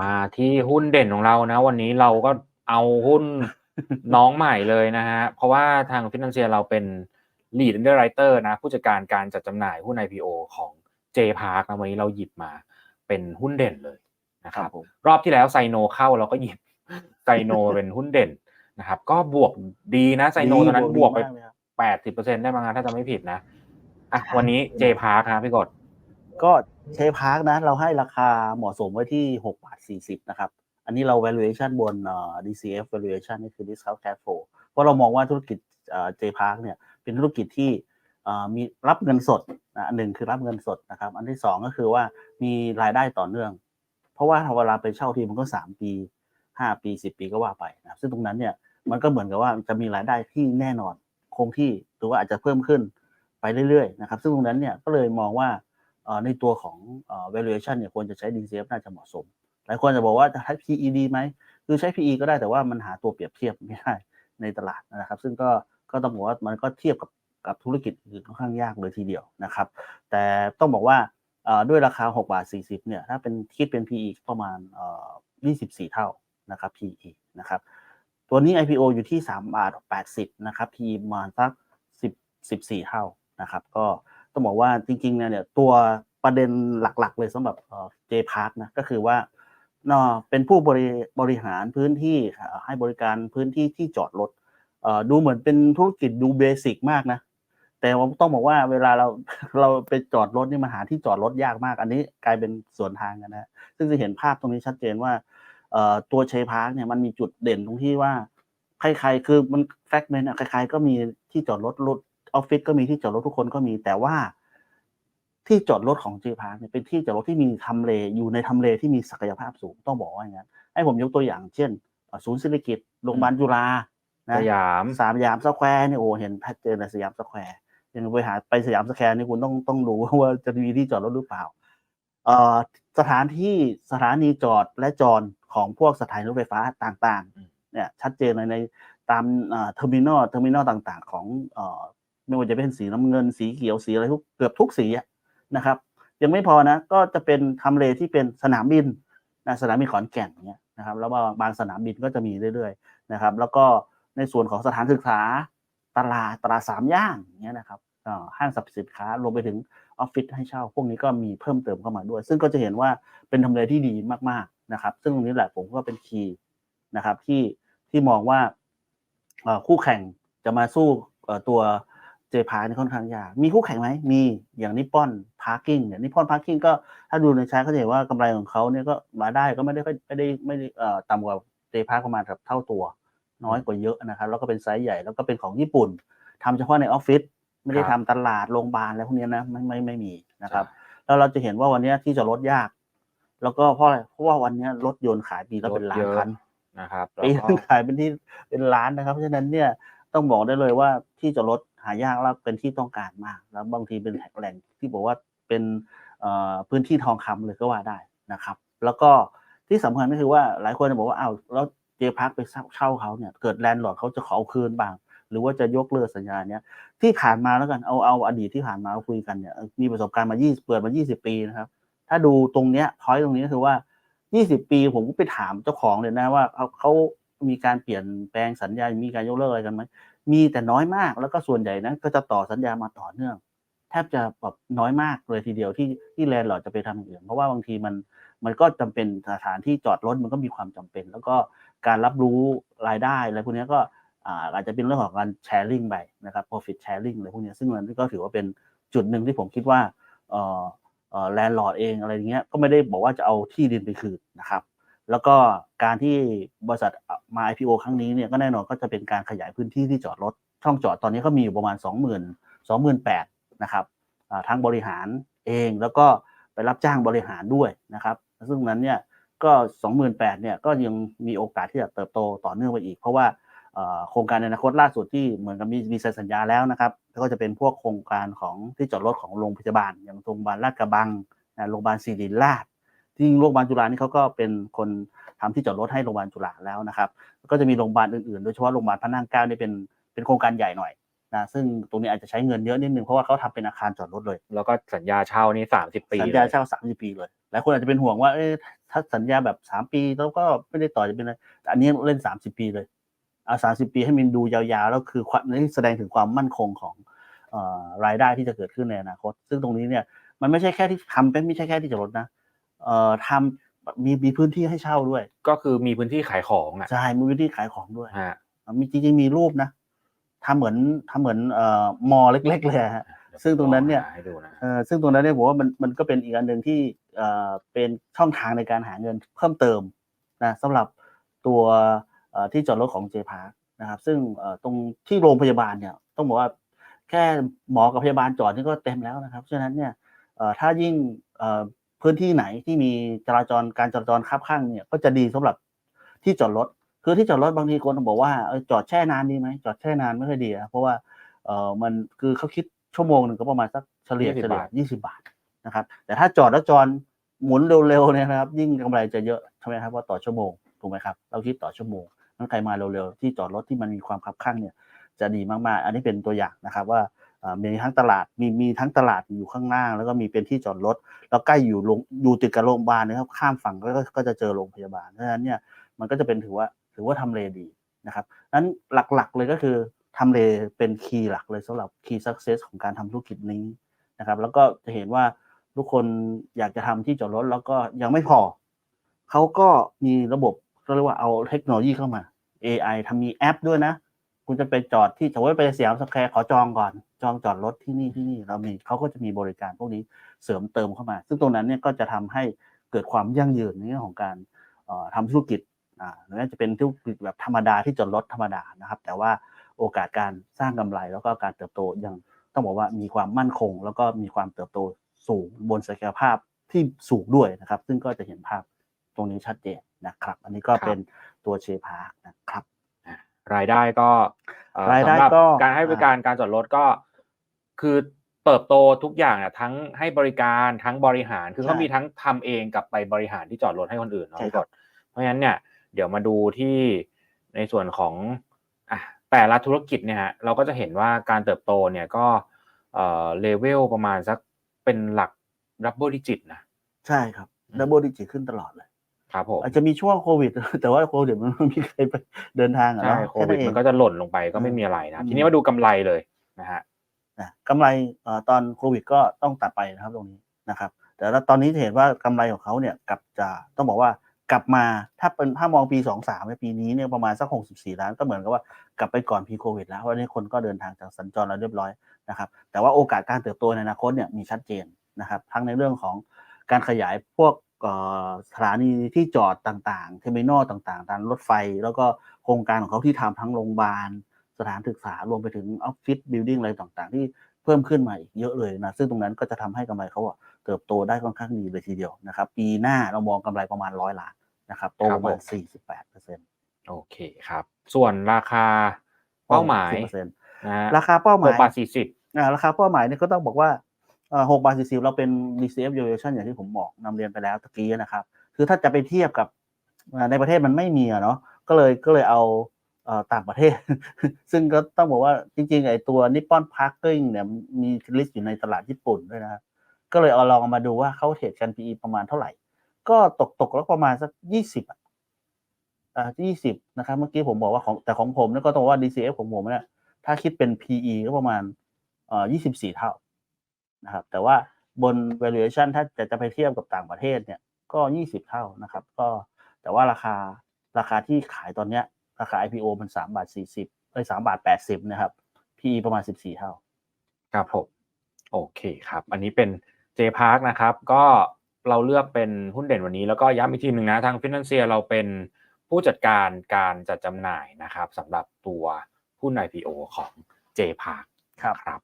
มาที่หุ้นเด่นของเรานะ วันนี้เราก็เอาหุ้นน้องใหม่เลยนะฮะ เพราะว่าทางฟินแลนเซียเราเป็น lead underwriter นะ ผู้จัดการการจัดจำหน่ายหุ้น IPO ของ J Park นะวันนี้เราหยิบมาเป็นหุ้นเด่นเลยนะครับผมรอบที่แล้วไซโนเข้าเราก็หยิบไซโนเป็นหุ้นเด่นนะครับ ก็บวกดีนะไซโนตอนนั้นบวกไปมากเลยครับแปดสิบเปอร์เซ็นได้มั้งฮะถ้าจะไม่ผิดนะอะใช่วันนี้เจพาร์คครับพี่กด ก็เชพาร์กนะ เราให้ราคาเหมาะสมไว้ที่6บาท40 นะครับ อันนี้เรา valuation บน DCF valuation นี่คือ discount cash flow เพราะเรามองว่าธุรกิจเจพาร์กเนี่ยเป็นธุรกิจที่มีรับเงินสดนะอันหนึ่งคือรับเงินสดนะครับ อันที่สองก็คือว่ามีรายได้ต่อเนื่อง เพราะว่าเวลาไปเช่าทีมันก็ 3 ปี 5 ปี 10 ปีก็ว่าไปนะซึ่งตรงนั้นเนี่ยมันก็เหมือนกับว่าจะมีรายได้ที่แน่นอนคงที่หรือว่าอาจจะเพิ่มขึ้นไปเรื่อยๆนะครับ ซึ่งตรงนั้นเนี่ยก็เลยมองว่า ในตัวของ valuation เนี่ยควรจะใช้ DCF น่าจะเหมาะสม หลายคนจะบอกว่าจะใช้ PE ดีไหม คือใช้ PE ก็ได้แต่ว่ามันหาตัวเปรียบเทียบไม่ได้ในตลาดนะครับ ซึ่งก็ก็ต้องบอกว่ามันก็เทียบกับกับธุรกิจอื่นค่อนข้างยากเลยทีเดียวนะครับ แต่ต้องบอกว่าด้วยราคา6บาท40เนี่ยถ้าเป็นคิดเป็น PE ประมาณ 24 เท่านะครับ PE นะครับตัวนี้ IPO อยู่ที่3บาท80นะครับ PE ประมาณสัก10 14 เท่านะครับ ก็ ต้องบอกว่าจริงๆเนี่ยตัวประเด็นหลักๆ เลยสำหรับเจพาร์คนะก็คือว่าเนาะเป็นผู้บริบริหารพื้นที่เอ่อให้บริการพื้นที่ที่จอดรถดูเหมือนเป็นธุรกิจดูเบสิกมากนะ แต่ว่าต้องบอกว่าเวลาเราเราไปจอดรถนี่มันหาที่จอดรถยากมาก อันนี้กลายเป็นสวนทางกันนะซึ่งจะเห็นภาพตรงนี้ชัดเจนว่าตัวเชพาร์คเนี่ยมันมีจุดเด่นตรงที่ว่าใครๆคือมันแฟกเมนต์อะใครๆก็มีที่จอดรถรถ ออฟฟิศก็มีที่จอดรถทุกคนก็มี แต่ว่าที่จอดรถของเจพาร์คเนี่ยเป็นที่จอดรถที่มีทำเลอยู่ในทำเลที่มีศักยภาพสูงต้องบอกว่าอย่างนั้นให้ผมยกตัวอย่างเช่นเอ่อศูนย์ศิริกิตโรงพยาบาลจุฬานะสยามสามยามสแควร์เนี่ยโอ้เห็นแพทเจอร์ในสยามสแควร์ยังไปหาไปสยามสแควร์นี่คุณต้องต้องดูว่าจะมีที่จอดรถหรือเปล่าเอ่อสถานที่สถานีจอดและจอดของพวกสถานีรถไฟฟ้าต่างอืมๆเนี่ยชัดเจนเลยในตามเทอร์มินอลเทอร์มินอลต่างๆ ของเอ่อ ไม่ว่าจะเป็นสีน้ำเงินสีเขียวสีอะไรทุกเกือบทุกสีนะครับ ยังไม่พอนะก็จะเป็นทำเลที่เป็นสนามบินนะสนามบินขอนแก่นเนี่ยนะครับแล้วบางบางสนามบินก็จะมีเรื่อยๆนะครับ แล้วก็ในส่วนของสถานศึกษาตลาดตลาดสามย่านอย่างเงี้ยนะครับห้างสรรพสินค้ารวมไปถึงออฟฟิศให้เช่า พวกนี้ก็มีเพิ่มเติมเข้ามาด้วย ซึ่งก็จะเห็นว่าเป็นทำเลที่ดีมากๆนะครับ ซึ่งตรงนี้แหละผมก็เป็นคีย์นะครับที่ที่มองว่าคู่แข่งจะมาสู้ตัว พาร์นี่ค่อนข้างยาก มีคู่แข่งไหม มีอย่างนิปปอนพาร์กิ้งเนี่ยนิปปอนพาร์กิ้งก็ถ้าดูในชาร์ตก็จะเห็นว่ากำไรของเขาเนี่ยก็มาได้ก็ไม่ได้ค่อยไม่ได้ไม่ได้เอ่อต่ำกว่าเจพาร์ประมาณแบบเท่าตัว น้อยกว่าเยอะนะครับ แล้วก็เป็นไซส์ใหญ่แล้วก็เป็นของญี่ปุ่นทำเฉพาะในออฟฟิศไม่ได้ครัทำบตลาดโรงพยาบาลอะไรพวกเนี้ยนะไม่ไม่ไม่มีนะครับ แล้วเราจะเห็นว่าวันเนี้ยที่จะลดยาก แล้วก็เพราะอะไรเพราะว่าวันเนี้ยรถยนต์ขายปีละเป็นล้านคันนะครับแล้วปีก็นึงขายเป็นที่เป็นล้านนะครับเพราะฉะนั้นเนี่ยต้องบอกได้เลยว่าที่จอดรถ หายากแล้วเป็นที่ต้องการมาก แล้วบางทีเป็นแหล่งที่บอกว่าเป็นพื้นที่ทองคำเลยก็ว่าได้นะครับ แล้วก็ที่สำคัญก็คือว่าหลายคนจะบอกว่าอ้าวแล้วเจพักไปเช่าเขาเนี่ยเกิดแลนด์ลอร์ดเขาจะขอคืนบ้าง หรือว่าจะยกเลิกสัญญาเนี้ยที่ผ่านมาแล้วกันเอาเอาอดีตที่ผ่านมาคุยกันเนี่ยมีประสบการณ์มา20เปิดมา 20 ปีนะครับถ้าดูตรงเนี้ยพอยตรงนี้ก็คือว่า 20 ปีผมก็ไปถามเจ้าของเลยนะว่าเขา มีการเปลี่ยนแปลงสัญญา มีการยกเลิกอะไรกันไหม มีแต่น้อยมาก แล้วก็ส่วนใหญ่นะก็จะต่อสัญญามาต่อเนื่อง แทบจะแบบน้อยมากเลยทีเดียวที่ที่แลนด์ลอร์ดจะไปทำอย่างอื่น เพราะว่าบางทีมันมันก็จำเป็นสถานที่จอดรถมันก็มีความจำเป็น แล้วก็การรับรู้รายได้อะไรพวกนี้ก็อาจจะเป็นเรื่องของการแชร์ลิงไปนะครับ profit sharing อะไรพวกนี้ซึ่งมันก็ถือว่าเป็นจุดหนึ่งที่ผมคิดว่าแลนด์ลอร์ดเองอะไรอย่างเงี้ยก็ไม่ได้บอกว่าจะเอาที่ดินไปคืนนะครับ แล้วก็การที่บริษัทมา IPO ครั้งนี้เนี่ยก็แน่นอนก็จะเป็นการขยายพื้นที่ที่จอดรถ ช่องจอดตอนนี้ก็มีอยู่ประมาณ 20,000 28,000นะครับอ่างบริหารเองแล้วก็ไปรับจ้างบริหารด้วยนะครับ ซึ่งนั้นเนี่ยก็ 28,000เนี่ยก็ยังมีโอกาสที่จะเติบโตต่อเนื่องไปอีก เพราะว่าโครงการในอนาคตล่าสุดที่เหมือนกับมีมีเซ็นสัญญาแล้วนะครับก็จะเป็นพวกโครงการของที่จอดรถของโรงพยาบาล อย่างโรงพยาบาลลาดกระบังโรงพยาบาลศิริราช จริงๆโรงพยาบาลจุฬานี่เขาก็เป็นคนทำที่จอดรถให้โรงพยาบาลจุฬาแล้วนะครับแล้วก็จะมีโรงพยาบาลอื่นๆ โดยเฉพาะโรงพยาบาลพระนั่งเกล้านี่เป็นเป็นโครงการใหญ่หน่อยนะซึ่งตรงนี้อาจจะใช้เงินเยอะนิดนึงเพราะว่าเขาทำเป็นอาคารจอดรถเลย แล้วก็สัญญาเช่านี่สามสิบปีสัญญาเลยเช่าสามสิบปีเลยหลายคนอาจจะเป็นห่วงว่าเอ๊ะถ้าสัญญาแบบสามปีแล้วก็ไม่ได้ต่อจะเป็นอะไรแต่อันนี้เล่นสามสิบปีเลยเอาสามสิบปีให้มันดูยาวๆแล้วคือความนี่แสดงถึงความมั่นคงของเอ่อรายได้ที่จะเกิดขึ้นในอนาคต ซึ่งตรงนี้เนี่ยมันไม่ใช่แค่ที่ทำเป็นไม่ใช่แค่ที่จอดรถนะ เอ่อทำมีมีพื้นที่ให้เช่าด้วย ก็คือมีพื้นที่ขายของอะใช่มีพื้นที่ขายของด้วยฮะมีจริงๆมีรูปนะทำเหมือนทำเหมือนเอ่อมอเล็ก ๆ เลยฮะซึ่งตรงนั้นเนี่ยลอหาให้ดูนะเอ่อซึ่งตรงนั้นเนี่ยผมว่ามันมันก็เป็นอีกอันหนึ่งที่เอ่อเป็นช่องทางในการหาเงินเพิ่มเติมนะสำหรับตัวเอ่อที่จอดรถของ J Park นะครับ ซึ่งเอ่อตรงที่โรงพยาบาลเนี่ย ต้องบอกว่าแค่หมอกับพยาบาลจอดนี่ก็เต็มแล้วนะครับฉะนั้นเนี่ยเอ่อถ้ายิ่งเอ่อ พื้นที่ไหนที่มีจราจรการจราจรคับข้างเนี่ย ก็จะดีสำหรับที่จอดรถ คือที่จอดรถบางทีคนบอกว่าเออจอดแช่นานดีไหมจอดแช่นานไม่ค่อยดีอะเพราะว่าเออมันคือเขาคิดชั่วโมงหนึ่งก็ประมาณสักเฉลี่ย20เฉลี่ยบาทยี่สิบาทนะครับ แต่ถ้าจอดแล้วจอดหมุนเร็วๆเนี่ยนะครับ ยิ่งกำไรจะเยอะใช่ไหมครับว่าต่อชั่วโมงถูกไหมครับเราคิดต่อชั่วโมงนั้นใครมาเร็วๆที่จอดรถที่มันมีความคับข้างเนี่ยจะดีมากๆ อันนี้เป็นตัวอย่างนะครับว่าเอ่อ มีทั้งตลาดมีมีทั้งตลาดอยู่ข้างล่าแล้วก็มีเป็นที่จอดรถ แล้วใกล้อยู่โรงอยู่ติดกับโรงพยาบาลนะครับ ข้ามฝั่งก็ก็จะเจอโรงพยาบาลเพราะฉะนั้นเนี่ยมันก็จะเป็นถือว่าถือว่าทำเลดีนะครับนั้นหลักๆเลยก็คือทำเลเป็นคีย์หลักเลยสำหรับคีย์สักเซสของการทำธุรกิจนี้นะครับ แล้วก็จะเห็นว่าทุกคนอยากจะทำที่จอดรถแล้วก็ยังไม่พอเขาก็มีระบบเรียกว่าเอาเทคโนโลยีเข้ามา AI ทำมีแอปด้วยนะ คุณจะไปจอดที่สมมติไปสยามสแควร์ขอจองก่อน จองจอดรถที่นี่ที่นี่เรามีเขาก็จะมีบริการพวกนี้เสริมเติมเข้ามา ซึ่งตรงนั้นเนี่ยก็จะทำให้เกิดความยั่งยืนในเรื่องของการเอ่อทำธุรกิจอ่าไม่ว่าจะเป็นธุรกิจแบบธรรมดาที่จอดรถธรรมดานะครับ แต่ว่าโอกาสการสร้างกำไรแล้วก็การเติบโตยังต้องบอกว่ามีความมั่นคง แล้วก็มีความเติบโตสูงบนศักยภาพที่สูงด้วยนะครับ ซึ่งก็จะเห็นภาพตรงนี้ชัดเจนนะครับ อันนี้ก็ครับเป็นตัวเชพาร์คนะครับ รายได้ก็เอ่อรายได้สำหรับก็การให้บริการการจอดรถก็ คือเติบโตทุกอย่างอะทั้งให้บริการทั้งบริหารคือเขาใช่มีทั้งทำเองกับไปบริหารที่จอดรถให้คนอื่นเนาะใช่พี่คกรับดเพราะฉะนั้นเนี่ย เดี๋ยวมาดูที่ในส่วนของอะแต่ละธุรกิจเนี่ยฮะเราก็จะเห็นว่าการเติบโตเนี่ยก็เอ่อเลเวลประมาณสักเป็นหลักดับเบิลดิจิตนะ ใช่ครับอืมดับเบิลดิจิตขึ้นตลอดเลย ครับผมอาจจะมีช่วงโควิด แต่ว่าโควิดมันไม่มีใครไปเดินทางอะใช่เนาะโควิดแค่มันก็จะหล่นลงไปก็ไม่มีอะไรนะทีนี้มาดูกำไรเลยนะฮะนะกำไรเอ่อตอนโควิดก็ต้องตัดไปนะครับตรงนี้นะครับ แต่ว่าตอนนี้จะเห็นว่ากำไรของเขาเนี่ยกลับจะต้องบอกว่ากลับมาถ้าเป็นถ้ามองปีสองสามในปีนี้เนี่ยประมาณสักหกสิบสี่ล้านก็เหมือนกับว่ากลับไปก่อนพีโควิดแล้วเพราะฉะนี้คนก็เดินทางจากสัญจรแล้วเรียบร้อยนะครับ แต่ว่าโอกาสการเติบโตในอนาคตเนี่ยมีชัดเจนนะครับ ทั้งในเรื่องของการขยายพวกเอ่อ สถานีที่จอดต่างๆ เทอร์มินอลต่างๆ ตามรถไฟ แล้วก็โครงการของเขาที่ทำทั้งโรงพยาบาล สถานศึกษารวมไปถึงออฟฟิศบิลดิ่งอะไรต่างๆ ที่เพิ่มขึ้นมาอีกเยอะเลยนะ ซึ่งตรงนั้นก็จะทำให้กำไรเขาอะเติบโตได้ค่อนข้างดีเลยทีเดียวนะครับ ปีหน้าเรามองกำไรประมาณร้อยล้านนะครับ โตประมาณ 48เปอร์เซ็นต์โอเคครับ ส่วนราคาเป้าหมายนะฮะราคาเป้าหหมากยบาทสี่สิบอ่าราคาเป้าหมายเนี่ยก็ต้องบอกว่าเอ่อ หกบาทสี่สิบเราเป็น DCF valuation อย่างที่ผมบอกนำเรียนไปแล้วตะกี้นะครับ คือถ้าจะไปเทียบกับในประเทศมันไม่มีอะเนาะก็เลยก็เลยเอาต่างประเทศ ซึ่งก็ต้องบอกว่าจริงๆไอ้ตัวนิปปอนพาร์กิ้งเนี่ยมีลิสต์อยู่ในตลาดญี่ปุ่นด้วยนะก็เลยเอาลองมาดูว่าเขาเทรดกัน PE ประมาณเท่าไหร่ ก็ตกตกแล้วประมาณสักยี่สิบอ่ายี่สิบนะครับเมื่อกี้ผมบอกว่าของแต่ของผมเนี่ยก็ต้องบอกว่า DCF ของผมเนี่ยถ้าคิดเป็น PE ก็ประมาณเอ่อยี่สิบสี่เท่า นะครับ แต่ว่าบน valuation ถ้าจะจะไปเทียบกับต่างประเทศเนี่ยก็ยี่สิบเท่านะครับ ก็แต่ว่าราคาราคาที่ขายตอนเนี้ยราคา IPO มันสามบาทสี่สิบเอ้ยสามบาทแปดสิบนะครับ PE ประมาณสิบสี่เท่า ครับผมโอเคครับ อันนี้เป็น J Park นะครับ ก็เราเลือกเป็นหุ้นเด่นวันนี้ แล้วก็ย้ำอีกทีหนึ่งนะ ทางฟินแลนเซียเราเป็นผู้จัดการการจัดจำหน่ายนะครับสำหรับตัวหุ้น IPO ของ J Park ครับครับ